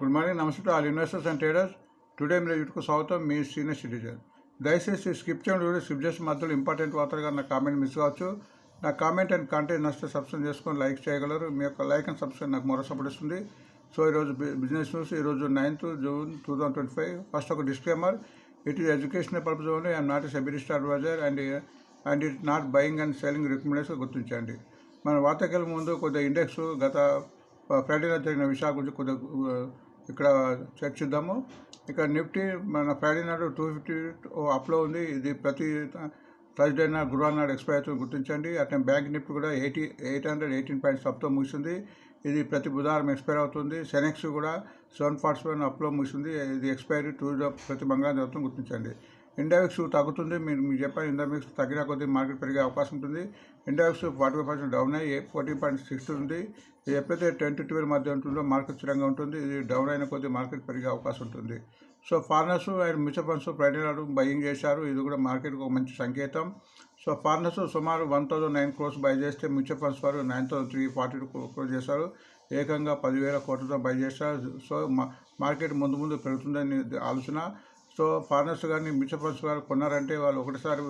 Good morning నమస్తే all investors and traders today మీరు ఇటుకు స్వాగతం. మీ సీనియర్ సిటిజన్ దయచేసి స్కిప్ చేయండి చూడండి స్కిప్ చేసిన మధ్యలో ఇంపార్టెంట్ వార్తలుగా నా కామెంట్ మిస్ కావచ్చు. నా కామెంట్ అండ్ కంటెంట్ నచ్చితే సబ్స్క్రైబ్ చేసుకొని లైక్ చేయగలరు. మీ యొక్క లైక్ అండ్ సబ్స్క్రైబ్ నాకు మరో సపోర్ట్ ఇస్తుంది సో ఈరోజు బిజినెస్ న్యూస్ ఈరోజు ninth June two thousand twenty five first ఒక disclaimer it is educational purpose only I'm not SEBI registered adviser and and it not buying and selling recommendation గుర్తించండి. మన వార్తకెళ్ళ ముందు కొద్దిగా ఇండెక్స్ గత ఫ్రైడేలో జరిగిన విషయాల గురించి కొద్దిగా ఇక్కడ చర్చిద్దాము ఇక్కడ నిఫ్టీ మన ఫ్రైడే నాడు టూ ఫిఫ్టీ అప్లో ఉంది. ఇది ప్రతి థర్స్డే నాడు గురువారం నాడు ఎక్స్పైర్ అవుతుంది గుర్తించండి. అట్లా బ్యాంక్ నిఫ్టీ కూడా eighty eight hundred eighteen points అప్తో ముగిసింది. ఇది ప్రతి బుధవారం ఎక్స్పైర్ అవుతుంది. సెనెక్స్ కూడా సెవెన్ ఫార్టీ సెవెన్ అప్లో ముగిసింది. ఇది ఎక్స్పైరీ టూ ప్రతి మంగళవారం జరుగుతుంది గుర్తించండి. ఇండెక్స్ తగ్గుతుంది మీరు మీరు చెప్పారు ఇండెక్స్ తగ్గిన కొద్దీ మార్కెట్ పెరిగే అవకాశం ఉంటుంది. Index forty five percent down అయ్యి ఫోర్టీ పాయింట్ సిక్స్ ఉంది. ఇది ఎప్పుడైతే టెన్ టు ట్వెల్వ్ మధ్య ఉంటుందో మార్కెట్ స్థిరంగా ఉంటుంది. ఇది డౌన్ అయిన కొద్దీ మార్కెట్ పెరిగే అవకాశం ఉంటుంది. So foreigners and mutual funds Friday buying చేశారు. ఇది కూడా మార్కెట్కి ఒక మంచి సంకేతం. సో ఫారినర్స్ సుమారు one thousand nine crores buy చేస్తే మ్యూచువల్ ఫండ్స్ వారు nine thousand three forty two crores చేశారు. ఏకంగా పదివేల కోట్లతో బై చేశారు. సో మా- మార్కెట్ ముందు ముందు పెరుగుతుందని ఆలోచన. సో ఫారినర్స్ కానీ మ్యూచువల్ ఫండ్స్ గారు కొన్నారంటే వాళ్ళు ఒకటిసారి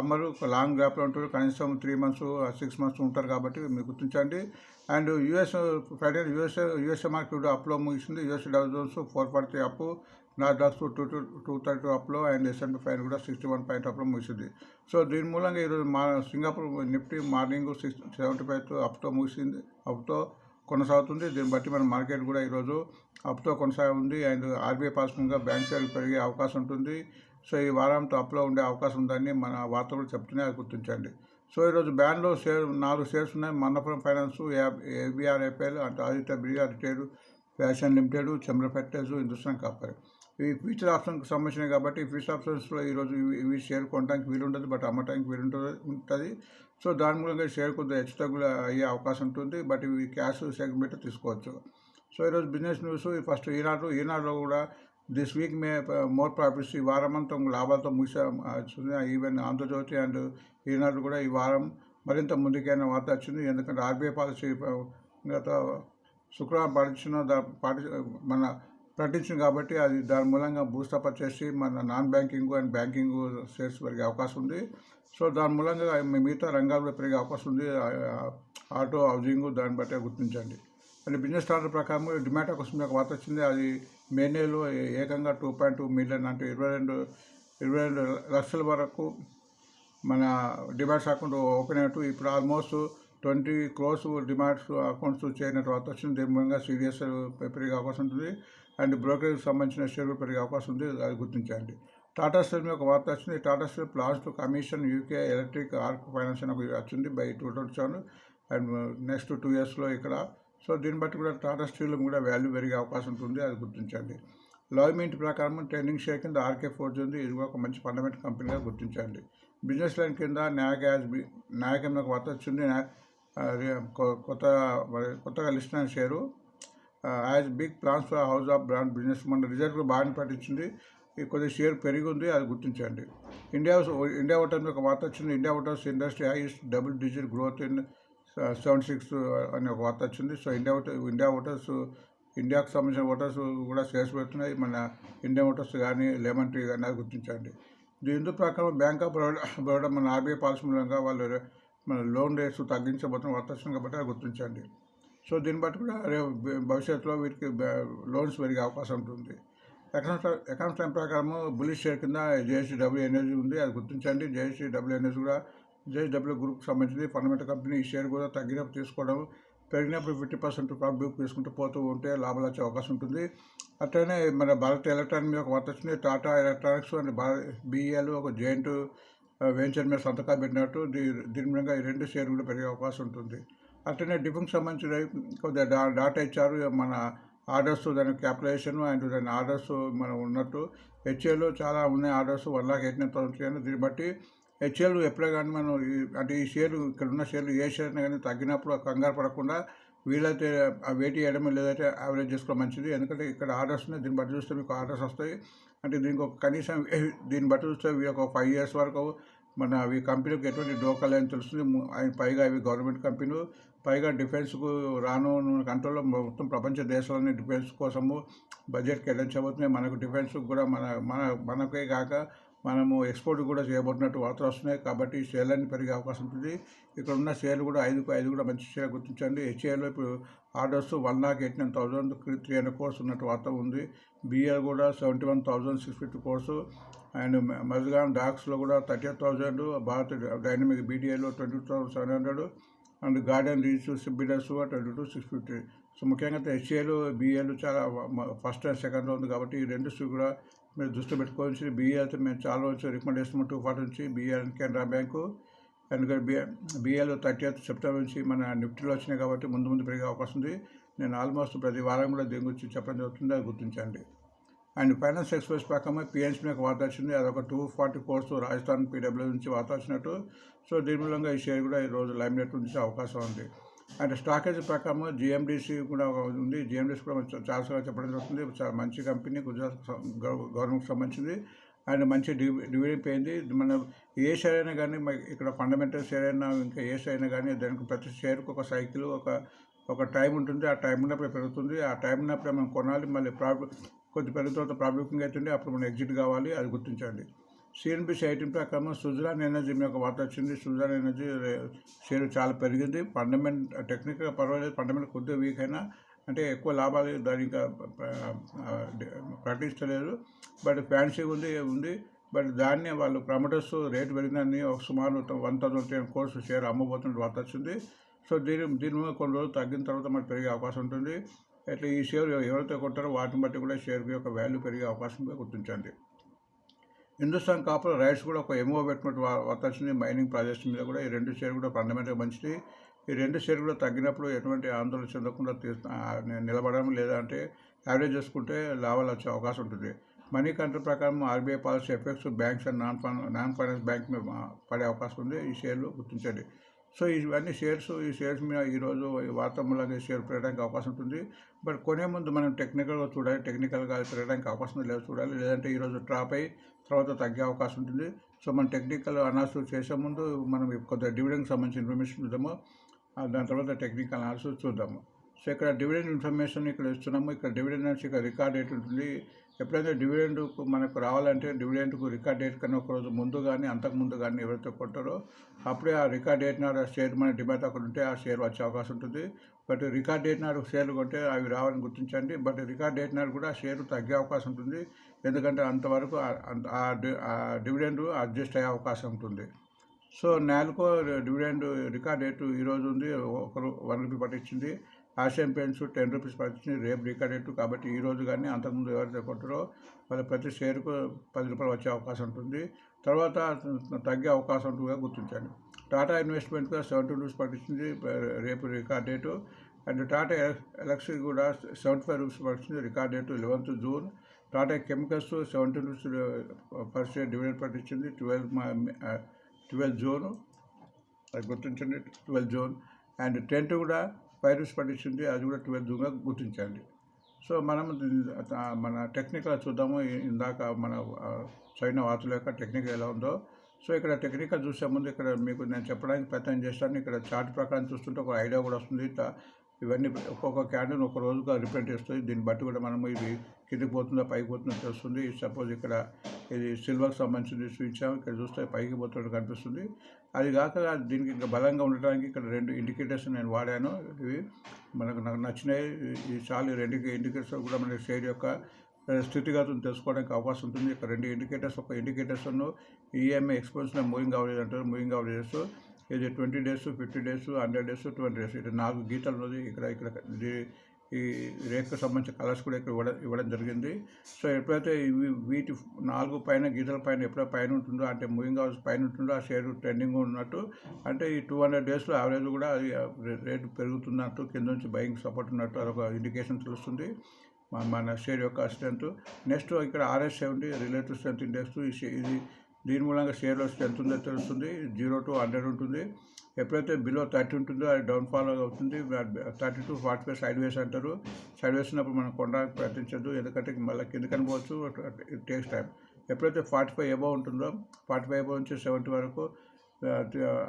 అమ్మరు లాంగ్ గ్యాప్లో ఉంటారు. కనీసం త్రీ మంత్స్ సిక్స్ మంత్స్ ఉంటారు కాబట్టి మీరు గుర్తించండి. And US Friday US US market అప్లో ముగిసింది. US Dow Jones four forty up Nasdaq two two two thirty అప్లో and S and P five కూడా సిక్స్టీ వన్ పాయింట్ అప్లో ముగిసింది. సో దీని మూలంగా ఈరోజు మా Singapore Nifty morning six seventy five అప్తో ముగిసింది అప్తో కొనసాగుతుంది. దీన్ని బట్టి మన మార్కెట్ కూడా ఈరోజు అప్తో కొనసాగుంది. అండ్ ఆర్బీఐ పాస్గా బ్యాంక్ షేర్లు పెరిగే అవకాశం ఉంటుంది. సో ఈ వారంతో అప్లో ఉండే అవకాశం ఉందని మన వార్త కూడా చెప్తున్నాయి. అది గుర్తించండి. సో ఈరోజు బ్యాన్లో షేర్ నాలుగు షేర్స్ ఉన్నాయి. మన్నపురం ఫైనాన్స్ ఏబిఆర్ఎఫ్ఎల్ అంటే Aditya BR retail fashion limited చంద్ర ఫెక్టర్స్ హిందుస్థాన్ కాపర్. ఇవి ఫ్యూచర్ ఆప్షన్కి సంబంధించినవి కాబట్టి ఫ్యూచర్ ఆప్షన్స్లో ఈరోజు ఇవి ఇవి షేర్ కొనడానికి వీలు బట్ అమ్మటానికి వీలు ఉంటుంది. ఉంటుంది సో దాని మూలంగా షేర్ కొద్దిగా హెచ్చు తగ్గులు అయ్యే అవకాశం ఉంటుంది బట్ ఇవి క్యాష్ సెగ్మెంట్ తీసుకోవచ్చు. సో ఈరోజు బిజినెస్ న్యూస్ ఫస్ట్ ఈనాడు ఈనాడులో కూడా this week may more profits ఈ వారం అంతా లాభాలతో ముగిసా ఈవెన్ ఆంధ్రజ్యోతి అండ్ ఈనాడు కూడా ఈ వారం మరింత ముందుకైన వార్త వచ్చింది. ఎందుకంటే ఆర్బీఐ పాలసీ గత శుక్రవారం పాటించిన దా పాటి మన ప్రకటించింది కాబట్టి అది దాని మూలంగా బూస్టప్ వచ్చేసి మన non banking and banking shares పెరిగే అవకాశం ఉంది. సో దాని మూలంగా మిగతా రంగాల్లో పెరిగే అవకాశం ఉంది. ఆటో హౌసింగ్ దాన్ని బట్టే గుర్తించండి. అండ్ బిజినెస్ స్టార్టర్ ప్రకారం డిమాటా కోసం ఒక వార్త వచ్చింది. అది మే నెలలో ఏకంగా టూ పాయింట్ టూ మిలియన్ అంటే ఇరవై రెండు ఇరవై రెండు లక్షల వరకు మన డిమాట్స్ అకౌంట్ ఓపెన్ అయినట్టు ఇప్పుడు almost twenty crores demats accounts చేరిన తర్వాత వచ్చింది. దీని మూలంగా సీరియస్ పెరిగే అవకాశం ఉంటుంది. అండ్ బ్రోకరేజ్ సంబంధించిన షేర్లు పెరిగే అవకాశం ఉంది అది గుర్తించండి. టాటా స్టీల్ మీద ఒక వార్త వచ్చింది Tata steel plans to commission UK electric arc finance అని వచ్చింది by two twenty seven and next two ఇయర్స్లో ఇక్కడ. సో దీన్ని బట్టి కూడా టాటా స్టీల్ కూడా వాల్యూ పెరిగే అవకాశం ఉంటుంది అది గుర్తించండి. లాయ్మెంట్ ప్రకారం ట్రెండింగ్ షేర్ కింద ఆర్కే ఫోర్జ్ ఉంది ఇది కూడా ఒక మంచి ఫండమెంటల్ కంపెనీగా గుర్తించండి. బిజినెస్ లైన్ కింద నాయక్ యాజ్ నాయక్ ఒక వార్త వచ్చింది కొత్త కొత్తగా లిస్ట్ అయిన share. As big plans for house of brand business మన రిజల్ట్ కూడా బాగానే పట్టించింది. కొద్ది కొద్దిగా షేర్ పెరిగి ఉంది అది గుర్తించండి ఇండియా ఇండియా ఓటర్స్ ఒక వార్త వచ్చింది. India autos industry highest double digit growth in seven six అనే ఒక వార్త వచ్చింది. So India auto India autos ఇండియాకు సంబంధించిన ఓటర్స్ కూడా షేర్స్ పెడుతున్నాయి. మన ఇండియా ఓటర్స్ కానీ లెమన్ టీ కానీ అది గుర్తించండి. దీంతో ప్రకారం? బ్యాంక్ ఆఫ్ బరోడా బరోడా మన ఆర్బీఐ పాలసీ మూలంగా వాళ్ళు మన లోన్ రేట్స్ తగ్గించబోతున్న వార్త వచ్చింది కాబట్టి అది గుర్తించండి. సో దీన్ని బట్టి కూడా భవిష్యత్తులో వీటికి లోన్స్ పెరిగే అవకాశం ఉంటుంది. ఎకనామిక్స్ ఎకనామిక్స్ టైం ప్రకారం బులిష్ షేర్ కింద జేఎస్సీ డబ్ల్యూ ఎనర్జీ ఉంది అది గుర్తించండి. జేఎస్సీ డబ్ల్యూ ఎనర్జీ కూడా జేఎస్డబ్ల్యూ గ్రూప్కి సంబంధించింది. ఫండమెంటల్ కంపెనీ ఈ షేర్ కూడా తగ్గినప్పుడు తీసుకోవడం పెరిగినప్పుడు ఫిఫ్టీ పర్సెంట్ ప్రాఫిట్ బుక్ తీసుకుంటూ పోతూ ఉంటే లాభాలు వచ్చే అవకాశం ఉంటుంది. అట్లనే మన భారత్ ఎలక్ట్రానిక్ మీద ఒక వార్త వచ్చింది. Tata electronics and Bharat BEL ఒక జాయింట్ వెంచర్ మీద సంతకాలు పెట్టినట్టు. దీ దీని మీద ఈ రెండు షేర్లు కూడా పెరిగే అవకాశం ఉంటుంది. అట్లనే డిఫెన్స్ సంబంధించిన కొద్దిగా డా డాటా ఇచ్చారు మన ఆర్డర్స్ దాని క్యాపిటలైజేషన్ అండ్ దాని ఆర్డర్స్ మనం ఉన్నట్టు హెచ్ఏలో చాలా ఉన్నాయి orders one lakh eight nine thousand దీన్ని బట్టి హెచ్ఏలు ఎప్పుడే కానీ మనం అంటే ఈ షేర్లు ఇక్కడ ఉన్న షేర్లు ఏ షేర్ కానీ తగ్గినప్పుడు కంగారు పడకుండా వీలైతే వెయిట్ చేయడమే లేదైతే యావరేజ్ చేసుకోవడం మంచిది. ఎందుకంటే ఇక్కడ ఆర్డర్స్ ఉన్నాయి. దీన్ని బట్టి చూస్తే మీకు ఆర్డర్స్ వస్తాయి. అంటే దీనికి ఒక కనీసం దీన్ని బట్టి చూస్తే ఒక ఫైవ్ ఇయర్స్ వరకు మన అవి కంపెనీకి ఎటువంటి డోకా లేని తెలుస్తుంది. పైగా అవి పైగా గవర్నమెంట్ కంపెనీలు పైగా డిఫెన్స్కు రాను కంట్రోల్లో మొత్తం ప్రపంచ దేశాలని డిఫెన్స్ కోసము బడ్జెట్ కేటాయించబోతున్నాయి మనకు డిఫెన్స్ కూడా మన మన మనకే కాక మనము ఎక్స్పోర్ట్ కూడా చేయబోతున్నట్టు వార్తలు వస్తున్నాయి. కాబట్టి ఈ షేర్లు అన్ని పెరిగే అవకాశం ఉంటుంది. ఇక్కడ ఉన్న షేర్లు కూడా ఐదుకు ఐదు కూడా మంచి షేర్ గుర్తించండి. హెచ్ఏలో ఇప్పుడు orders one lakh eighty nine thousand three hundred crores ఉన్నట్టు వార్త ఉంది. బిఆర్ కూడా seventy one thousand six fifty crore and Mazagon డాక్స్లో కూడా thirty eight thousand Bharat dynamic బీడీఐలో twenty thousand seven hundred and garden reach builders twenty two six fifty. So ముఖ్యంగా ఎస్సీఏలు బిఏలు చాలా first and సెకండ్లో ఉంది కాబట్టి ఈ రెండు కూడా మీరు దృష్టి పెట్టుకోవచ్చు బిఏ అయితే మేము చాలా రోజు రికమెండ్ చేస్తున్నాం టూ ఫార్టీ నుంచి BA and Canara bank. And BA బిఏలో thirty eighth September నుంచి మన నిఫ్టీలో వచ్చినాయి కాబట్టి ముందు ముందు పెరిగే అవకాశం ఉంది. నేను ఆల్మోస్ట్ ప్రతి వారం కూడా దీని గురించి చెప్పడం జరుగుతుంది. అది గుర్తించండి. అండ్ ఫైనాన్స్ ఎక్స్ప్రెస్ ప్రకారం పిఎన్సీ మీకు వార్త వచ్చింది. అదొక two forty crores Rajasthan PW నుంచి వార్త వచ్చినట్టు. సో దీని మూలంగా ఈ షేర్ కూడా ఈరోజు లైమ్ ఉంచే అవకాశం ఉంది. అండ్ స్టాకేజ్ ప్రకారం జిఎండిసి కూడా ఉంది. జిఎండిసి కూడా చాలాసార్లు చెప్పడం జరుగుతుంది. చాలా మంచి కంపెనీ గుజరాత్ గవర్నమెంట్కి సంబంధించింది. అండ్ మంచి డివిడెండ్ పోయింది. మన ఏ షేర్ అయినా కానీ ఇక్కడ ఫండమెంటల్ షేర్ అయినా ఇంకా ఏ షేర్ అయినా కానీ దానికి ప్రతి షేర్కి ఒక సైకిల్ ఒక ఒక టైం ఉంటుంది. ఆ టైం ఉన్నప్పుడే పెరుగుతుంది. ఆ టైం ఉన్నప్పుడే మనం కొనాలి. మళ్ళీ ప్రాఫిట్ కొద్ది పెద్ద తర్వాత ప్రాముఖ్యంగా అవుతుంది అప్పుడు మనం ఎగ్జిట్ కావాలి అది గుర్తించండి. సిఎన్బిసి ఐటీ ప్రకారం సుజలాన్ ఎనర్జీ మీ యొక్క వార్త వచ్చింది సుజలాన్ ఎనర్జీ షేర్ చాలా పెరిగింది. ఫండమెంట్ టెక్నికల్గా పర్వాలేదు ఫండమెంట్ కొద్దిగా వీక్ అయినా అంటే ఎక్కువ లాభాలు దాని ఇంకా ప్రకటించలేదు బట్ ఫ్యాన్సీ ఉంది ఉంది. బట్ దాన్ని వాళ్ళు ప్రమోటర్స్ రేటు పెరిగిందని ఒక సుమారు one thousand ten crores share అమ్మబోతున్న వార్త వచ్చింది. సో దీని దీని మీద కొన్ని రోజులు తగ్గిన తర్వాత మనకు పెరిగే అవకాశం ఉంటుంది. అట్లా ఈ షేర్ ఎవరైతే కొట్టారో వాటిని బట్టి కూడా షేర్ యొక్క వాల్యూ పెరిగే అవకాశం గుర్తించండి. హిందుస్థాన్ కాపర్ రైట్స్ కూడా ఒక ఎమ్ఓ పెట్టినట్టు వార్త వచ్చింది మైనింగ్ ప్రాజెక్ట్స్ మీద కూడా ఈ రెండు షేర్ కూడా ఫండమెంటల్ మంచిది. ఈ రెండు షేర్ కూడా తగ్గినప్పుడు ఎటువంటి ఆందోళన చెందకుండా నిలబడడం లేదా అంటే యావరేజ్ చేసుకుంటే లాభాలు వచ్చే అవకాశం ఉంటుంది. మనీ కంట్రీ ప్రకారం RBI policy effects banks and non non finance bank మీద పడే అవకాశం ఉంది. ఈ షేర్లు గుర్తించండి. సో ఇవన్నీ షేర్స్ ఈ షేర్స్ మీద ఈరోజు వార్త మూలంగా షేర్ పెరగడానికి అవకాశం ఉంటుంది. బట్ కొనే ముందు మనం టెక్నికల్గా చూడాలి. టెక్నికల్గా పెరగడానికి అవకాశం లేదు చూడాలి. లేదంటే ఈరోజు డ్రాప్ అయ్యి తర్వాత తగ్గే అవకాశం ఉంటుంది. సో మనం టెక్నికల్ అనాలిసిస్ చేసే ముందు మనం కొంత డివిడెండ్కి సంబంధించిన ఇన్ఫర్మేషన్ చూద్దాము. దాని తర్వాత టెక్నికల్ అనాలిసిస్ చూద్దాము. సో ఇక్కడ డివిడెండ్ ఇన్ఫర్మేషన్ ఇక్కడ ఇస్తున్నాము. ఇక్కడ డివిడెండ్ నుంచి ఇక్కడ రికార్డ్ డేట్ ఉంటుంది. ఎప్పుడైతే డివిడెండ్ మనకు రావాలంటే డివిడెంట్కు రికార్డ్ డేట్ కన్నా ఒకరోజు ముందు కానీ అంతకు ముందు కానీ ఎవరైతే కొంటారో అప్పుడే ఆ రికార్డ్ డేట్ నాడు షేర్ మన డిమాండ్ అక్కడ ఉంటే ఆ షేర్ వచ్చే అవకాశం ఉంటుంది. బట్ రికార్డ్ డేట్ నాడు షేర్లు కొంటే అవి రావాలని గుర్తించండి. బట్ రికార్డ్ డేట్ నాడు కూడా షేర్ తగ్గే అవకాశం ఉంటుంది. ఎందుకంటే అంతవరకు ఆ డివిడెండ్ అడ్జస్ట్ అయ్యే అవకాశం ఉంటుంది. సో నాలుగో డివిడెండ్ రికార్డ్ డేట్ ఈరోజు ఉంది. ఒకరు వన్ రూపీ పట్టించింది. ఆసియన్ పెయింట్స్ టెన్ రూపీస్ పట్టించింది రేపు రికార్డ్ డేట్ కాబట్టి ఈ రోజు కానీ అంతకుముందు ఎవరైతే కొంటారో వాళ్ళ ప్రతి షేర్కు పది రూపాయలు వచ్చే అవకాశం ఉంటుంది. తర్వాత తగ్గే అవకాశం ఉంటుందిగా గుర్తించండి. టాటా ఇన్వెస్ట్మెంట్గా సెవెంటీ రూపీస్ పట్టించింది రేపు record date. And Tata electric కూడా seventy five rupees పట్టించింది record date eleventh June. Tata chemicals seventy rupees first share dividend పట్టించింది twelve twelve June. అది గుర్తించండి ట్వెల్వ్ జోన్. అండ్ టెంట్ కూడా వైరస్ రూపీస్ పట్టించింది అది కూడా ట్వెల్వ్ జూన్గా గుర్తించండి. సో మనం మన టెక్నికల్ చూద్దాము. ఇందాక మన చైనా వార్తల యొక్క టెక్నికల్ ఎలా ఉందో. సో ఇక్కడ టెక్నికల్ చూసే ముందు ఇక్కడ మీకు నేను చెప్పడానికి ప్రయత్నం చేస్తాను. ఇక్కడ చార్ట్ ప్రకారం చూస్తుంటే ఒక ఐడియా కూడా వస్తుంది. ఇవన్నీ ఒక్కొక్క క్యాండిల్ ఒక రోజుగా రిప్రజెంట్ చేస్తుంది. దీన్ని బట్టి కూడా మనము ఇది కిందికి పోతుందో పైకి పోతుందో తెలుస్తుంది. సపోజ్ ఇక్కడ ఇది సిల్వర్కి సంబంధించింది చూపించాము ఇక్కడ చూస్తే పైకి పోతున్నట్టు కనిపిస్తుంది. అది కాక దీనికి ఇంకా బలంగా ఉండడానికి ఇక్కడ రెండు ఇండికేటర్స్ నేను వాడాను. ఇవి మనకు నాకు నచ్చినాయి ఈ చాలు రెండు ఇండికేటర్స్ కూడా మనకి షేర్ యొక్క స్థితిగతులను తెలుసుకోవడానికి అవకాశం ఉంటుంది. ఇక్కడ రెండు ఇండికేటర్స్ ఒక indicators EMI expansion moving average అంటారు మూవింగ్ అవరేజెస్. ఇది twenty days fifty days hundred days twenty days. ఇది నాలుగు గీతలు ఉన్నది. ఇక్కడ ఇక్కడ ఈ రేఖకు సంబంధించిన కలర్స్ కూడా ఇక్కడ ఇవ్వడం ఇవ్వడం జరిగింది. సో ఎప్పుడైతే ఇవి వీటి నాలుగు పైన గీతల పైన ఎప్పుడైతే పైన ఉంటుందో అంటే మూవింగ్ అవర్స్ పైన ఉంటుందో ఆ షేర్ ట్రెండింగ్ ఉన్నట్టు అంటే ఈ టూ హండ్రెడ్ డేస్లో యావరేజ్ కూడా అది రేటు పెరుగుతున్నట్టు కింద నుంచి బయింగ్ సపోర్ట్ ఉన్నట్టు అదొక ఇండికేషన్ తెలుస్తుంది. మన షేర్ యొక్క స్ట్రెంత్. నెక్స్ట్ ఇక్కడ RS seventy relative strength index ఇది దీని మూలంగా షేర్లో ఎంత ఉందో తెలుస్తుంది. జీరో టు హండ్రెడ్ ఉంటుంది. ఎప్పుడైతే బిలో థర్టీ ఉంటుందో అది డౌన్ఫాల్ అవుతుంది. Thirty to forty five sideways అంటారు. సైడ్ వేసినప్పుడు మనం కొనడానికి ప్రయత్నించద్దు. ఎందుకంటే మళ్ళీ కిందకి అనుకోవచ్చు ఇట్ టేక్స్ టైం ఎప్పుడైతే ఫార్టీ ఫైవ్ ఎబో ఉంటుందో ఫార్టీ ఫైవ్ ఎబో నుంచి సెవెంటీ వరకు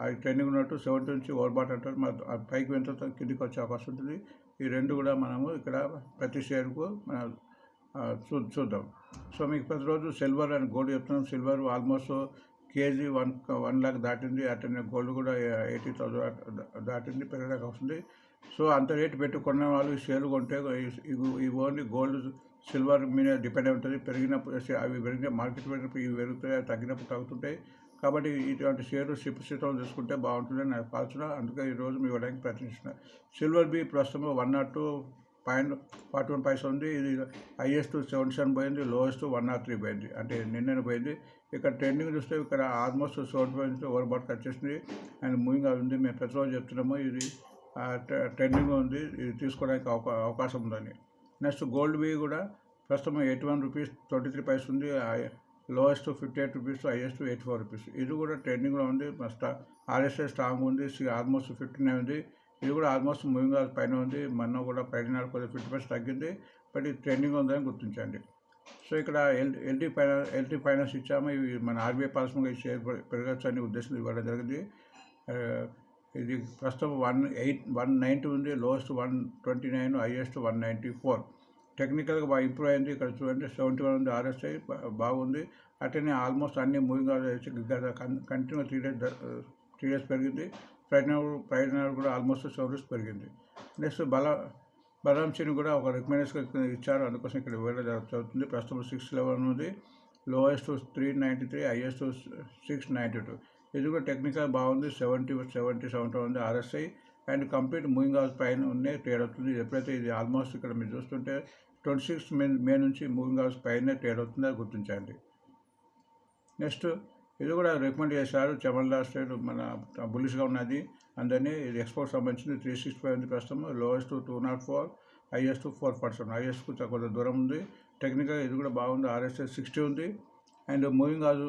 అది ట్రెండింగ్ ఉన్నట్టు సెవెంటీ నుంచి ఓవర్బాట్ అంటారు. మన పైకి వెంట కిందికి వచ్చే అవకాశం ఉంటుంది. ఈ రెండు కూడా మనము ఇక్కడ ప్రతి షేర్కు మన చూ చూద్దాం. సో మీకు ప్రతిరోజు సిల్వర్ అండ్ గోల్డ్ చెప్తున్నాం. Silver almost KG one one lakh దాటింది. అట్లనే గోల్డ్ కూడా ఎయిటీ థౌసండ్ దాటింది పెరగడానికి వస్తుంది. సో అంత రేటు పెట్టుకున్న వాళ్ళు ఈ షేర్లు కొంటే ఈ- ఇవి ఓన్లీ గోల్డ్ సిల్వర్ మీద డిపెండ్ అయి ఉంటుంది. పెరిగినప్పుడు అవి పెరిగిన మార్కెట్ పెరిగినప్పుడు ఇవి పెరుగుతాయి తగ్గినప్పుడు తగ్గుతుంటాయి. కాబట్టి ఇటువంటి షేర్లు షిప్ శీతం తీసుకుంటే బాగుంటుందని నాకు ఆలోచన అందుకే ఈరోజు మీ ఇవ్వడానికి ప్రయత్నిస్తున్నా. సిల్వర్ బి ప్రస్తుతం one naught two point forty one paisa ఉంది ఇది హైయెస్ట్ సెవెంటీ సెవెన్ పోయింది లోయెస్ట్ వన్ నాట్ త్రీ పోయింది. అంటే నిన్న పోయింది. ఇక్కడ ట్రెండింగ్ చూస్తే ఇక్కడ almost seventy five over bought వచ్చేసింది. అండ్ మూవింగ్ అది ఉంది. మేము ప్రతిరోజు చెప్తున్నాము ఇది ట్రెండింగ్ ఉంది. ఇది తీసుకోవడానికి అవకా అవకాశం ఉందని. నెక్స్ట్ గోల్డ్ బి కూడా ప్రస్తుతం eighty one rupees twenty three paise ఉంది. Lowest fifty eight rupees highest eighty four rupees. ఇది కూడా ట్రెండింగ్లో ఉంది. స్టా ఆర్ఎస్ఐ స్ట్రాంగ్ ఉంది. ఆల్మోస్ట్ ఫిఫ్టీ నైన్ ఉంది. ఇది కూడా ఆల్మోస్ట్ మూవింగ్ ఆల్ పైన ఉంది. మొన్న కూడా పైన కొద్దిగా ఫిఫ్టీ పర్సెంట్ తగ్గింది. బట్ ఇది ట్రెండింగ్ ఉందని గుర్తించండి. సో ఇక్కడ L LT finance LT finance ఇచ్చాము ఇవి మన ఆర్బీఐ పాలసీగా షేర్ పెరగచ్చు అనే ఉద్దేశం ఇవ్వడం జరిగింది. ఇది ప్రస్తుతం వన్ ఎయిట్ వన్ నైంటీ ఉంది. Lowest one twenty nine highest one ninety four. టెక్నికల్గా బాగా ఇంప్రూవ్ అయింది. ఇక్కడ చూడండి సెవెంటీ వన్ ఉంది ఆర్ఎస్ఐ బాగుంది. అట్లనే ఆల్మోస్ట్ అన్ని moving continue three days three days పెరిగింది. ప్రయోజనాలు ప్రయోజనాలు కూడా ఆల్మోస్ట్ సెవెన్ పెరిగింది. నెక్స్ట్ బల బలరాం చిని కూడా ఒక రికమెండేషన్ ఇచ్చారు. అందుకోసం ఇక్కడ వేరే జరుగుతుంది. ప్రస్తుతం సిక్స్ లెవెన్ ఉంది. Lowest three ninety three highest six ninety two ఇది కూడా టెక్నికల్ బాగుంది. సెవెంటీ సెవెంటీ సెవెంటీ ఉంది RSI and complete moving house పైన ఉన్నాయి ట్రేడ్ అవుతుంది. ఎప్పుడైతే ఇది ఆల్మోస్ట్ ఇక్కడ మీరు చూస్తుంటే ట్వంటీ సిక్స్ మే మే నుంచి మూవింగ్ హౌస్ పైన ట్రేడ్ అవుతుందో అది గుర్తించండి. నెక్స్ట్ ఇది కూడా రికమెండ్ చేశారు చమల్లా స్టేట్ మన బులిష్గా ఉన్నది. అందరినీ ఇది ఎక్స్పోర్ట్ సంబంధించింది త్రీ సిక్స్టీ ఫైవ్ ఉంది ప్రస్తుతం. Lowest two naught four highest four percent హైయెస్ట్కు కొంత దూరం ఉంది. టెక్నికల్ ఇది కూడా బాగుంది. ఆర్ఎస్ఎస్ సిక్స్టీ ఉంది. అండ్ మూవింగ్ హౌస్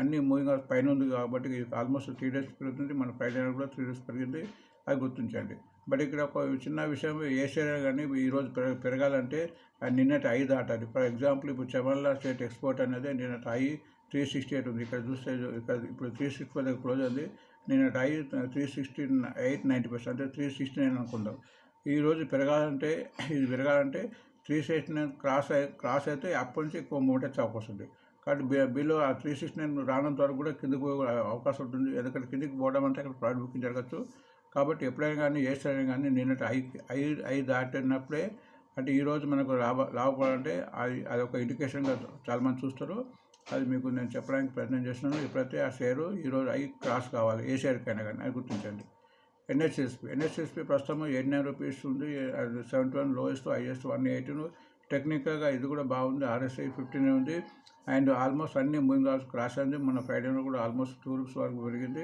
అన్ని మూవింగ్ హౌస్ పైన ఉంది కాబట్టి ఇది ఆల్మోస్ట్ త్రీ డేస్ పెరుగుతుంది. మన ఫ్రైడే కూడా త్రీ డేస్ పెరిగింది. అది గుర్తించండి. బట్ ఇక్కడ ఒక చిన్న విషయం ఏ షేర్ కానీ ఈరోజు పెరగ పెరగాలంటే అది నిన్నటి ఐ దాటాలి ఫర్ ఎగ్జాంపుల్ ఇప్పుడు చమల్లా స్టేట్ ఎక్స్పోర్ట్ అనేది నిన్నటి ఐ త్రీ సిక్స్టీ ఎయిట్ ఉంది. ఇక్కడ చూస్తే ఇక్కడ ఇప్పుడు త్రీ సిక్స్టీ ఫైవ్ దగ్గర క్లోజ్ ఉంది. నిన్నటి I three sixty eight ninety percent అంటే త్రీ సిక్స్టీ నైన్ అనుకుందాం. ఈరోజు పెరగాలంటే ఇది పెరగాలంటే త్రీ సిక్స్టీ నైన్ క్రాస్ అయి క్రాస్ అయితే అప్పటి నుంచి ఎక్కువ మూమెంట్ వచ్చే కాబట్టి బి- బిలో ఆ త్రీ సిక్స్టీ నైన్ రానంత వరకు కూడా కిందకు పోయే అవకాశం ఉంటుంది. ఎందుకంటే కిందకి పోవడం అంటే అక్కడ ప్రాడక్ట్ బుకింగ్ జరగచ్చు. కాబట్టి ఎప్పుడైనా కానీ ఏ సరైన కానీ నిన్నటి ఐ ఐ ఐ దాటినప్పుడే అంటే ఈరోజు మనకు లాభ లాభపడాలంటే అది అది ఒక ఇండికేషన్గా చాలామంది చూస్తారు. అది మీకు నేను చెప్పడానికి ప్రయత్నం చేస్తున్నాను. ఎప్పుడైతే ఆ షేరు ఈరోజు ఐ క్రాస్ కావాలి ఏ షేర్కైనా కానీ అది గుర్తించండి. ఎన్హెచ్ఎస్పి ఎన్హెచ్ఎస్పి ప్రస్తుతం ఎయిట్ నైన్ రూపీస్ ఉంది seventy one lowest highest one eighteen టెక్నికల్గా ఇది కూడా బాగుంది ఆర్ఎస్ఐ ఫిఫ్టీన్ ఉంది. అండ్ ఆల్మోస్ట్ అన్ని మూవింగ్ ఆల్స్ క్రాస్ అయింది. మన ఫ్రైడేలో కూడా ఆల్మోస్ట్ టూ రూపీస్ వరకు పెరిగింది.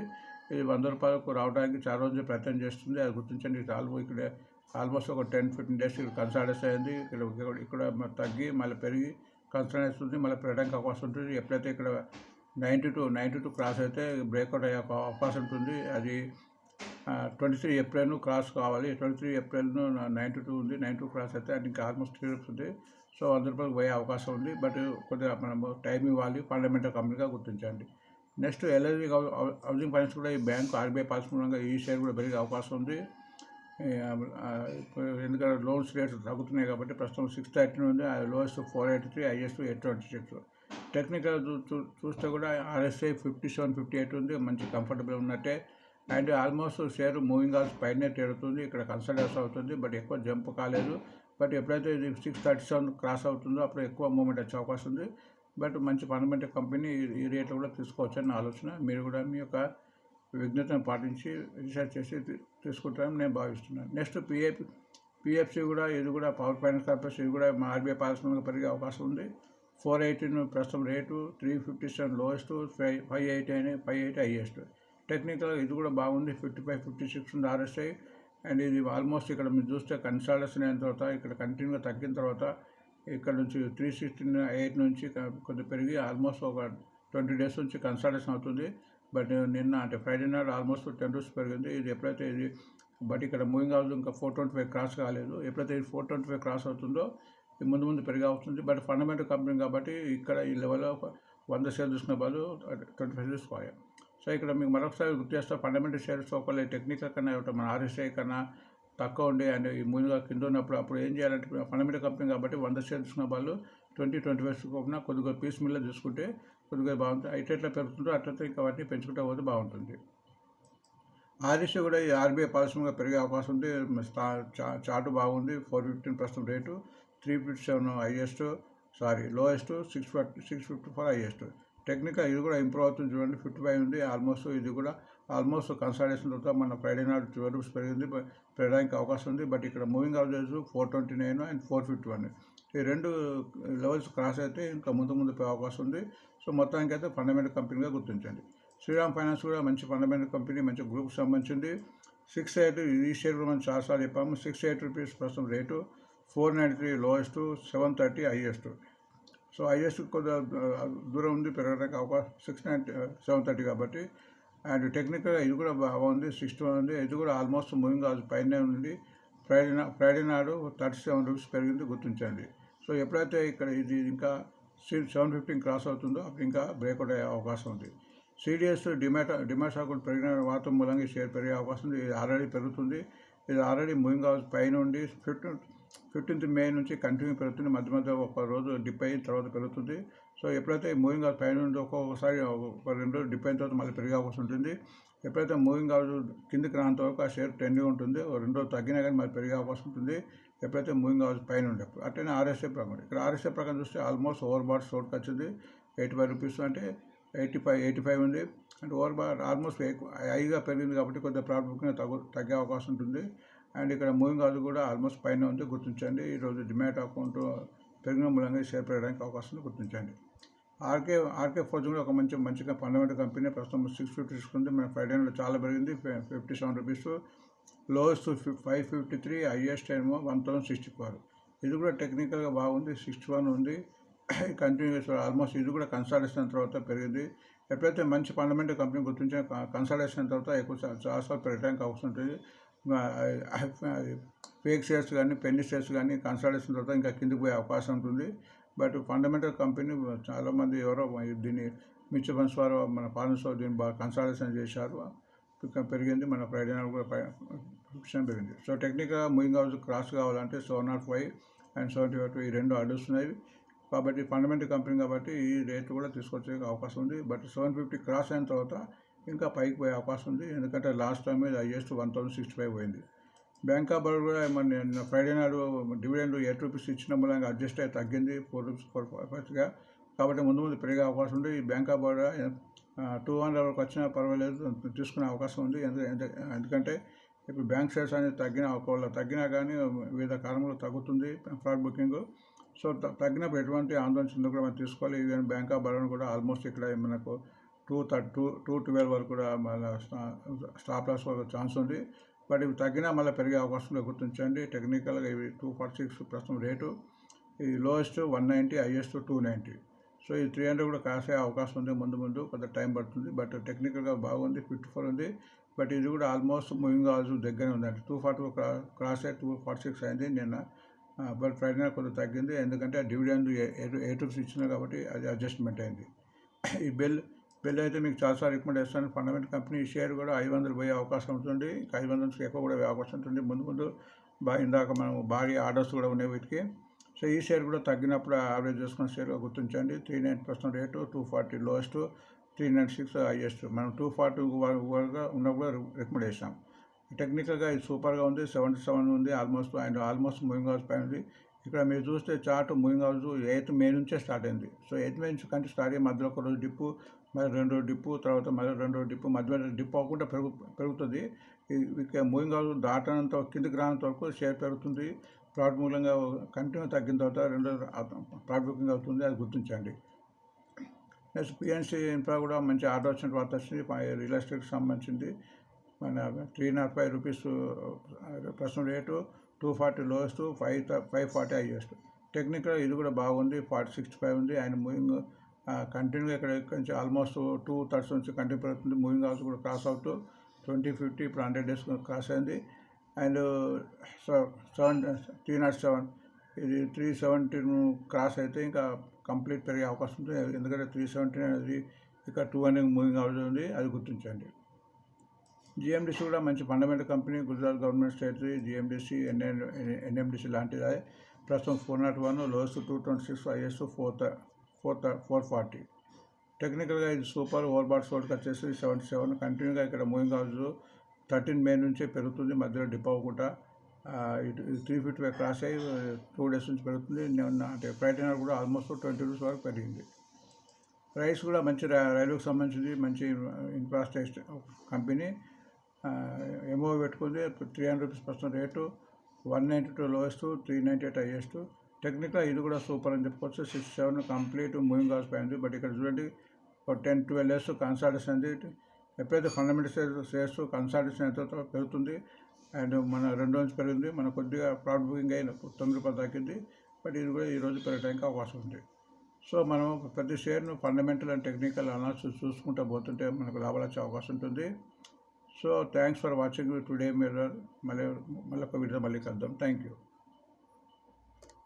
ఇది వంద రూపాయలకు రావడానికి చాలా రోజులు ప్రయత్నం చేస్తుంది. అది గుర్తించండి ఇది ఆల్మో ఇక్కడ ఆల్మోస్ట్ ఒక టెన్ ఫిఫ్టీన్ డేస్ ఇక్కడ కన్సాడెస్ అయింది. ఇక్కడ ఇక్కడ- తగ్గి మళ్ళీ పెరిగి కన్సర్న్ అవుతుంది మళ్ళీ పెరగడానికి అవకాశం ఉంటుంది. ఎప్పుడైతే ఇక్కడ ninety two ninety two cross అయితే బ్రేక్అవుట్ అయ్యే ఒక అవకాశం ఉంటుంది. అది ట్వంటీ త్రీ ఏప్రిల్ క్రాస్ కావాలి. Twenty three April ninety two ఉంది. నైంటీ టూ క్రాస్ అయితే అది ఇంకా ఆల్మోస్ట్ త్రీ ఉంది. సో వంద రూపాయలకు పోయే అవకాశం ఉంది. బట్ కొద్దిగా మనం టైం ఇవ్వాలి. ఫండమెంటల్ కంపెనీగా గుర్తించండి. నెక్స్ట్ ఎల్ఐజీ హౌసింగ్ ఫైనాన్స్ కూడా ఈ బ్యాంక్ ఆర్బీఐ పాలసీ మూలంగా ఈ షేర్ కూడా పెరిగే అవకాశం ఉంది. ఎందుకంటే లోన్స్ రేట్స్ తగ్గుతున్నాయి కాబట్టి ప్రస్తుతం సిక్స్ థర్టీ ఉంది lowest four eighty three highest eight twenty six. Technical చూ- చూ- చూస్తే కూడా RSI fifty seven fifty eight ఉంది మంచి కంఫర్టబుల్ ఉన్నట్టే. అండ్ ఆల్మోస్ట్ షేర్ మూవింగ్ ఆల్స్ పైనే తేలుతుంది ఇక్కడ కన్సల్టెన్స్ అవుతుంది బట్ ఎక్కువ జంప్ కాలేదు. బట్ ఎప్పుడైతే ఇది సిక్స్ థర్టీ సెవెన్ క్రాస్ అవుతుందో అప్పుడు ఎక్కువ మూమెంట్ వచ్చే అవకాశం ఉంది. బట్ మంచి ఫండమెంటల్ కంపెనీ ఈ- రేట్లో కూడా తీసుకోవచ్చని ఆలోచన. మీరు కూడా మీ యొక్క విజ్ఞతను పాటించి రీసెర్చ్ చేసి తీసుకుంటారని నేను భావిస్తున్నాను. నెక్స్ట్ పిఎఫ్ పిఎఫ్సి కూడా ఇది కూడా పవర్ ఫైనాన్స్ కార్పొరేషన్ ఇది కూడా మా ఆర్బీఐ పాలసీగా పెరిగే అవకాశం ఉంది. ఫోర్ ఎయిటీన్ ప్రస్తుతం rate three fifty seven lowest five five eighty అని ఫైవ్ ఎయిటీ హైయెస్ట్. టెక్నికల్ ఇది కూడా బాగుంది ఫిఫ్టీ ఫైవ్ ఫిఫ్టీ సిక్స్ ఉంది ఆర్ఎస్ఐ. అండ్ ఇది ఆల్మోస్ట్ ఇక్కడ మీరు చూస్తే కన్సల్టేషన్ అయిన తర్వాత ఇక్కడ కంటిన్యూగా తగ్గిన తర్వాత ఇక్కడ నుంచి త్రీ సిక్స్టీన్ ఎయిట్ నుంచి కొద్దిగా పెరిగి ఆల్మోస్ట్ ఒక ట్వంటీ డేస్ నుంచి కన్సల్టేషన్ అవుతుంది. బట్ నిన్న అంటే ఫ్రైడే నాడు ఆల్మోస్ట్ టెన్ రూపీస్ పెరిగింది. ఇది ఎప్పుడైతే ఇది బట్ ఇక్కడ మూవింగ్ హౌస్ ఇంకా ఫోర్ ట్వంటీ ఫైవ్ క్రాస్ కాలేదు. ఎప్పుడైతే ఇది ఫోర్ ట్వంటీ ఫైవ్ క్రాస్ అవుతుందో ఇది ముందు ముందు పెరిగి అవుతుంది బట్ ఫండమెంటల్ కంపెనీ కాబట్టి ఇక్కడ ఈ లెవెల్లో ఒక వంద షేర్ చూసుకునే బదులు ట్వంటీ ఫైవ్ తీసుకోవాలి. సో ఇక్కడ మీకు మరొకసారి గుర్తు చేస్తా ఫండమెంటల్ షేర్స్ ఒకవేళ టెక్నికల్ కన్నా ఇవ్వటం మన ఆర్ఎస్ఐ కన్నా తక్కువ ఉండే అండ్ ఈ ముందుగా కింద ఉన్నప్పుడు అప్పుడు ఏం చేయాలంటే ఫండమెంటల్ కంపెనీ కాబట్టి వంద షేర్ తీసుకున్న వాళ్ళు ట్వంటీ ట్వంటీ ఫైవ్ తీసుకోకుండా కొద్దిగా పీస్ మిల్ల తీసుకుంటే కొద్దిగా బాగుంటుంది. అయితే ఎట్లా పెరుగుతుందో అట్లయితే ఇంకా వాటిని పెంచుకుంటూ పోతే బాగుంటుంది. ఆర్ఎస్ఐ కూడా ఈ ఆర్బీఐ పాలసీ పెరిగే అవకాశం ఉంది. స్టా- బాగుంది. ఫోర్ ఫిఫ్టీన్ ప్రస్తుతం rate. Three fifty seven highest. Sorry lowest. Six fifty six fifty four highest. Technical ఇది కూడా ఇంప్రూవ్ అవుతుంది చూడండి. ఫిఫ్టీ ఫైవ్ ఉంది. ఆల్మోస్ట్ ఇది కూడా ఆల్మోస్ట్ కన్సల్టేషన్ తర్వాత మన ఫ్రైడే నాడు ట్వెల్వ్ రూపీస్ పెరిగింది. పెరగడానికి అవకాశం ఉంది. బట్ ఇక్కడ moving average four twenty nine and four fifty one. ఈ రెండు లెవెల్స్ క్రాస్ అయితే ఇంకా ముందు ముందు పోయే అవకాశం ఉంది. సో మొత్తానికి అయితే ఫండమెంటల్ కంపెనీగా గుర్తించండి. శ్రీరామ్ ఫైనాన్స్ కూడా మంచి ఫండమెంటల్ కంపెనీ మంచి గ్రూప్ సంబంధించింది. సిక్స్ ఎయిట్ ఈ షేర్ కూడా మనం చాలాసార్లు చెప్పాము. సిక్స్ ఎయిట్ రూపీస్ ప్రస్తుతం rate four ninety three lowest seven thirty highest so highest కొద్దిగా దూరం ఉంది పెరగడానికి అవకాశం సిక్స్ నైంటీ సెవెన్ థర్టీ కాబట్టి. అండ్ టెక్నికల్గా ఇది కూడా బాగుంది సిక్స్టీ వన్ ఉంది. ఇది కూడా ఆల్మోస్ట్ మూవింగ్ పైన ఉంది. ఫ్రైడే ఫ్రైడే నాడు థర్టీ సెవెన్ రూపీస్ పెరిగింది గుర్తించండి. సో ఎప్పుడైతే ఇక్కడ ఇది ఇంకా సెవెన్ ఫిఫ్టీన్ క్రాస్ అవుతుందో అప్పుడు ఇంకా బ్రేక్అవుట్ అయ్యే అవకాశం ఉంది. సిడిఎస్ డిమాట్ డిమాట్ అకౌంట్ పెరిగిన వాతం మూలంగా షేర్ పెరిగే అవకాశం ఉంది. ఇది ఆల్రెడీ పెరుగుతుంది. ఇది ఆల్రెడీ మూవింగ్ హౌస్ పైన ఉండి ఫిఫ్టీన్ ఫిఫ్టీన్త్ మే నుంచి కంటిన్యూ పెరుగుతుంది. మధ్య మధ్య ఒక రోజు డిప్ అయిన తర్వాత పెరుగుతుంది. సో ఎప్పుడైతే మూవింగ్ హౌస్ పైన ఉండి ఒక్కొక్కసారి ఒక రెండు రోజులు డిప్ అయిన తర్వాత మళ్ళీ పెరిగే అవకాశం ఉంటుంది. ఎప్పుడైతే మూవింగ్ హౌస్ కిందికి రానంత వరకు ఆ షేర్ ట్రెండింగ్ ఉంటుంది ఓ రెండు రోజులు తగ్గినా కానీ మరి పెరిగే అవకాశం ఉంటుంది. ఎప్పుడైతే మూవింగ్ హౌస్ పైన ఉండే అట్లనే ఆర్ఎస్ఏ ప్రకారం. ఇక్కడ ఆర్ఎస్ఏ ప్రకారం చూస్తే ఆల్మోస్ట్ ఓవర్ బాట్ షోర్ట్కి వచ్చింది ఎయిటీ ఫైవ్ రూపీస్ అంటే ఎయిటీ ఫైవ్ ఎయిటీ ఫైవ్ ఉంది. అంటే ఓవర్ బార్ ఆల్మోస్ట్ హైగా పెరిగింది కాబట్టి కొద్దిగా ప్రాఫిట్ తగ్గు తగ్గే అవకాశం ఉంటుంది. అండ్ ఇక్కడ మూవింగ్ హౌస్ కూడా ఆల్మోస్ట్ పైన ఉంది గుర్తించండి. ఈరోజు డిమాట్ అకౌంట్ పెరిగిన మూలంగా షేర్ పెరగడానికి అవకాశం గుర్తించండి. ఆర్కే ఆర్కే ఫోర్జ్ కూడా ఒక మంచి మంచిగా ఫండమెంటల్ కంపెనీ ప్రస్తుతం సిక్స్ ఫిఫ్టీ తీసుకుంది మన హండ్రెడ్ చాలా పెరిగింది. Fifty seven rupees lowest five fifty three highest ఏమో వన్ థౌసండ్ సిక్స్టీ ఫోర్ ఇది కూడా టెక్నికల్గా బాగుంది. సిక్స్టీ వన్ ఉంది. కంటిన్యూస్ ఆల్మోస్ట్ ఇది కూడా కన్సల్టేషన్ తర్వాత పెరిగింది. ఎప్పుడైతే మంచి ఫండమెంటల్ కంపెనీ గుర్తించిన కన్సల్టేషన్ తర్వాత ఎక్కువ చాలా పెరగడానికి అవసరం ఉంటుంది. ఫేక్ షేర్స్ కానీ పెన్ని షేర్స్ కానీ కన్సల్టేషన్ తర్వాత ఇంకా కిందికి పోయే అవకాశం ఉంటుంది. బట్ ఫండమెంటల్ కంపెనీ చాలామంది ఎవరో దీన్ని మ్యూచువల్ ఫండ్స్ వారు మన ఫారెన్స్ వారు దీన్ని బాగా కన్సల్టేషన్ చేశారు. పెరిగింది మన ప్రయోజనాలు కూడా పెరిగింది. సో టెక్నిక్గా మూవింగ్ హౌస్ క్రాస్ కావాలంటే seven naught five and seventy five ఈ రెండు అడుస్తున్నాయి. కాబట్టి ఫండమెంటల్ కంపెనీ కాబట్టి ఈ రేట్ కూడా తీసుకొచ్చే అవకాశం ఉంది. బట్ సెవెన్ ఫిఫ్టీ క్రాస్ అయిన తర్వాత ఇంకా పైకి పోయే అవకాశం ఉంది. ఎందుకంటే లాస్ట్ టైం ఇది highest one thousand sixty five పోయింది. బ్యాంక్ ఆఫ్ బరోడా కూడా మన నిన్న ఫ్రైడే నాడు డివిడెండ్ ఎయిట్ రూపీస్ ఇచ్చిన మూలంగా అడ్జస్ట్ అయ్యి తగ్గింది. ఫోర్ రూపీస్ ఫోర్ ఫైవ్గా కాబట్టి ముందు ముందు పెరిగే అవకాశం ఉంది. ఈ bank of Baroda two hundred వరకు వచ్చినా పర్వాలేదు. తీసుకునే అవకాశం ఉంది. ఎందుకంటే ఇప్పుడు బ్యాంక్ షేర్స్ అనేది తగ్గిన ఒకవేళ తగ్గినా కానీ వివిధ కారణంలో తగ్గుతుంది ఫ్రాడ్ బుకింగ్ సో తగ్గినప్పుడు ఎటువంటి ఆందోళన చెందకుండా కూడా మనం తీసుకోవాలి. ఈవెన్ బ్యాంక్ ఆఫ్ బరోడా కూడా ఆల్మోస్ట్ ఇక్కడ మనకు two thirty two two twelve వరకు కూడా మళ్ళీ స్టాప్ లాస్ ఛాన్స్ ఉంది. బట్ ఇవి తగ్గినా మళ్ళీ పెరిగే అవకాశం గుర్తించండి. టెక్నికల్గా ఇవి టూ ఫార్టీ సిక్స్ ప్రస్తుతం రేటు. ఈ lowest one ninety highest two ninety. So ఈ త్రీ హండ్రెడ్ కూడా క్రాస్ అయ్యే అవకాశం ఉంది ముందు ముందు కొంత టైం పడుతుంది. బట్ టెక్నికల్గా బాగుంది ఫిఫ్టీ ఫోర్ ఉంది. బట్ ఇది కూడా ఆల్మోస్ట్ మూవింగ్ అవర్స్ దగ్గరే ఉందండి టూ ఫార్టీ క్రాస్ అయ్యి టూ ఫార్టీ సిక్స్ అయింది నిన్న. బట్ ఫ్రైడే కొంత తగ్గింది. ఎందుకంటే డివిడెండ్ ఎయిట్ రూపీస్ ఇచ్చినా కాబట్టి అది అడ్జస్ట్మెంట్ అయింది. ఈ బిల్ బిల్ అయితే మీకు చాలాసార్లు రికమెండ్ చేస్తాను. ఫండమెంటల్ కంపెనీ షేర్ కూడా ఐదు వందలు పోయే అవకాశం ఉంటుంది. ఇంకా ఐదు వందల నుంచి ఎక్కువ కూడా పోయే అవకాశం ఉంటుంది. ముందు ముందు బాగా ఇందాక మనం భారీ ఆర్డర్స్ కూడా ఉన్నాయి వీటికి. సో ఈ షేర్ కూడా తగ్గినప్పుడు యావరేజ్ చేసుకున్న షేర్గా గుర్తించండి. Three nine percent rate two forty lowest three nine six highest మనం టూ ఫార్టీ వరకు ఉన్నప్పుడు రికమెండ్ చేసాం టెక్నికల్గా ఇది సూపర్గా ఉంది. సెవెంటీ సెవెన్ ఉంది. Almost and almost moving house పైన ఉంది ఇక్కడ మీరు చూస్తే chart moving house eighth May నుంచే స్టార్ట్ అయింది. సో ఎయిత్ మే నుంచి కంటే స్టార్ట్ అయ్యి మధ్యలో ఒక రోజు డిప్పు మరి రెండు రోజు డిప్పు తర్వాత మళ్ళీ రెండు రోజు డిప్పు మధ్య మధ్య డిప్ అవ్వకుండా పెరుగు పెరుగుతుంది. మూవింగ్ హౌస్ దాటనంత కిందికి రానంత వరకు షేర్ పెరుగుతుంది. ప్రాడ్ మూలంగా కంటిన్యూ తగ్గిన తర్వాత రెండు ప్రాడ్ బుకింగ్ అవుతుంది అది గుర్తించండి. నెక్స్ట్ పిఎన్సీ ఇన్ఫ్రా కూడా మంచి ఆర్డర్ వచ్చిన తర్వాత వచ్చింది. రియల్ ఎస్టేట్కి సంబంధించింది. మన త్రీ నాట్ ఫైవ్ రూపీస్ ప్రస్తుతం rate two forty lowest five five forty highest technical ఇది కూడా బాగుంది ఫార్టీ సిక్స్టీ ఫైవ్ ఉంది అండ్ మూవింగ్ కంటిన్యూగా ఇక్కడ నుంచి ఆల్మోస్ట్ టూ థర్డ్స్ నుంచి కంటిన్యూ పెరుగుతుంది. మూవింగ్ హౌస్ కూడా క్రాస్ అవుతూ ట్వంటీ ఫిఫ్టీ ఇప్పుడు హండ్రెడ్ డేస్ క్రాస్ అయింది. And seven three naught seven ఇది త్రీ సెవెంటీ క్రాస్ అయితే ఇంకా కంప్లీట్ పెరిగే అవకాశం ఉంటుంది. ఎందుకంటే త్రీ సెవెంటీన్ అనేది ఇక్కడ టూ హండ్రెడ్ మూవింగ్ అవుతుంది అది గుర్తించండి. జిఎండిసి కూడా మంచి fundamental company Gujarat government statutory GMDC NN NMDC లాంటిది ప్రస్తుతం four naught one lowest two twenty six highest four four four forty టెక్నికల్గా ఇది సూపర్ ఓవర్ బాట్ వచ్చేసి సెవెంటీ సెవెన్ కంటిన్యూగా ఇక్కడ మూవింగ్ హౌస్ థర్టీన్ మే నుంచే పెరుగుతుంది. మధ్యలో డిప్ అవ్వకుండా ఇటు త్రీ ఫిఫ్టీ ఫైవ్ క్రాస్ అయ్యి టూ డేస్ నుంచి పెరుగుతుంది. అంటే ఫ్రైడే నాడు కూడా ఆల్మోస్ట్ ట్వంటీ రూపీస్ వరకు పెరిగింది. రైస్ కూడా మంచి రైల్వేకి రైలుకు సంబంధించింది. మంచి ఇన్ఫ్రాస్ట్రక్చర్ కంపెనీ ఎంఓ పెట్టుకుంది. Three hundred rupees percent rate one ninety two lowest three ninety eight highest technical ఇది కూడా సూపర్ అని చెప్పుకోవచ్చు. Six seven complete moving calls పోయింది బట్ ఇక్కడ చూడండి ఒక టెన్ ట్వెల్వ్ ఇయర్స్ కన్సల్టేషన్ అంది ఎప్పుడైతే ఫండమెంటల్ షేర్స్ కన్సల్టేషన్ ఎంతో పెరుగుతుంది. అండ్ మన రెండు రోజు పెరిగింది. మన కొద్దిగా ప్రాఫిట్ బుకింగ్ అయిన తొమ్మిది రూపాయలు తగ్గింది బట్ ఇది కూడా ఈ రోజు పెరగడానికి అవకాశం ఉంది. సో మనం ప్రతి షేర్ను ఫండమెంటల్ అండ్ టెక్నికల్ అనాలిసిస్ చూసుకుంటూ పోతుంటే మనకు లాభాలు వచ్చే అవకాశం ఉంటుంది. So thanks for watching today mirror మళ్ళీ మళ్ళీ ఒక వీడియో మళ్ళీ కలుద్దాం. Thank you